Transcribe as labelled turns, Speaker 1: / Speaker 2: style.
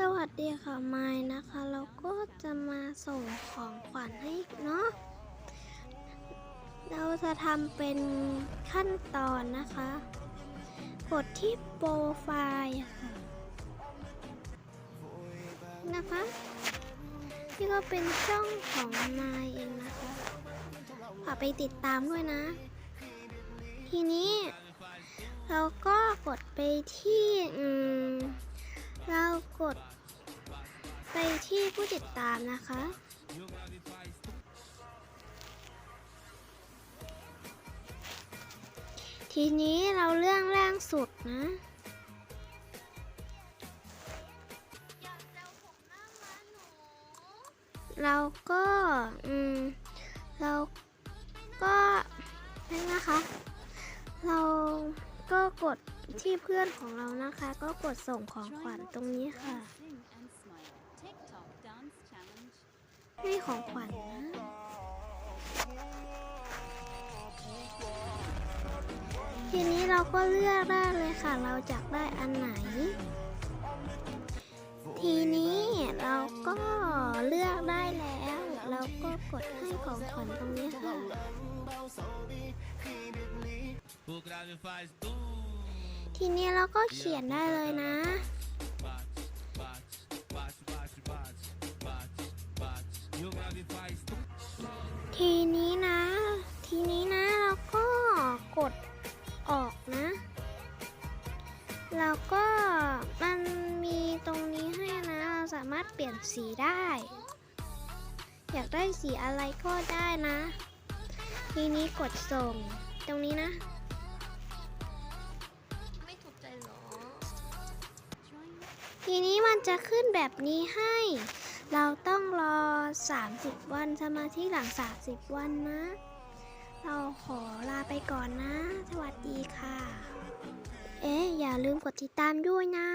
Speaker 1: สวัสดีค่ะไม้นะคะ เราก็จะมาส่งของขวัญให้เนาะเราจะทำเป็นขั้นตอนนะคะ กดที่โปรไฟล์ะค่ะนะคะนี่ก็เป็นช่องของนายเองนะคะฝากไปติดตามด้วยนะ ทีนี้ เราก็กดไปที่อืม ผู้ติดตามนะคะ ทีนี้เราเรื่องแรงสุดนะเราก็อืมเราก็นั่นนะคะ เราก็กดที่เพื่อนของเรานะคะ ก็กดส่งของขวัญตรงนี้ค่ะ ให้ของขวัญนะทีนี้เราก็เลือกได้เลยค่ะ เราจะได้อันไหน ทีนี้เราก็เลือกได้แล้ว เราก็กดให้ของขวัญตรงนี้ค่ะทีนี้เราก็เขียนได้เลยนะ ทีนี้นะ ทีนี้นะเราก็กดออกนะแล้วก็มันมีตรงนี้ให้นะเราสามารถเปลี่ยนสีได้ อยากได้สีอะไรก็ได้นะ ทีนี้กดส่งตรงนี้นะ ทีนี้มันจะขึ้นแบบนี้ให้ เราต้องรอ 30 วันสมาธิหลัง 30 วันนะ เราขอลาไปก่อนนะ สวัสดีค่ะ เอ๊ะ อย่าลืมกดติดตามด้วยนะ